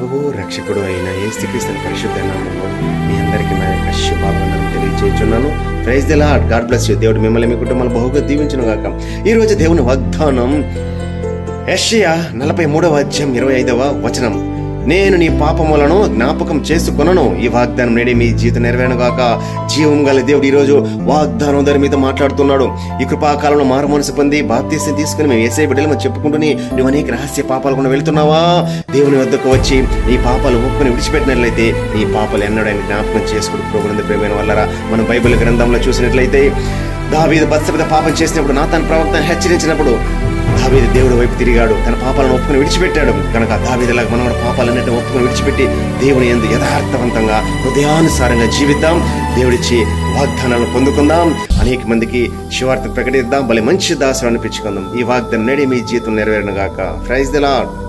ప్రభువు రక్షకుడు అయిన యేసుక్రీస్తు పరిశుద్ధ నామంలో మీ అందరికీ నా యొక్క శుభావందనం తెలియజేస్తున్నాను praise the God bless you దేవుడు మిమ్మల్ని మీ కుటుంబాలు బహుగా దీవించను గాక. ఈ రోజు దేవుని వాగ్దానం యెషయా నలభై మూడవ అధ్యాయం ఇరవై ఐదవ వచనం. నేను నీ పాపములను జ్ఞాపకం చేసుకొనను. ఈ వాగ్దానం నేడే మీ జీవితం నెరవేరనుగాక జీవం గల దేవుడు ఈరోజు వాగ్దానం దాని మీద మాట్లాడుతున్నాడు. ఈ కృపాకాలంలో మారు మనసు పొంది బాప్తీసం తీసుకుని మేము ఏసై బిడ్డలు చెప్పుకుంటూనే నువ్వు అనేక రహస్య పాపాలు కూడా వెళ్తున్నావా? దేవుని వద్దకు వచ్చి నీ పాపాలు ఒప్పుకొని విడిచిపెట్టినట్లయితే నీ పాపాలు ఎన్నడైనా జ్ఞాపకం చేసుకుని ప్రభునందు ప్రేమైన వల్లరా మనం బైబిల్ గ్రంథంలో చూసినట్లయితే దావీదు బత్సబిత పాపం చేసినప్పుడు నా తన ప్రవక్తను హెచ్చరించినప్పుడు దావీదు దేవుడి వైపు తిరిగాడు. తన పాపాలను ఒప్పుకొని విడిచిపెట్టాడు. కనుక దావీదులాగా మనం కూడా పాపాలన్నింటినీ ఒప్పుకొని విడిచిపెట్టి దేవుని ఎందు యథార్థవంతంగా హృదయానుసారంగా జీవిద్దాం. దేవుడిచ్చి వాగ్దానాలను పొందుకుందాం. అనేక మందికి శివార్త ప్రకటిద్దాం. భలే మంచి దాసులు అనిపించుకుందాం. ఈ వాగ్దానం నేడే మీ జీవితం నెరవేరను గాక. Praise the lord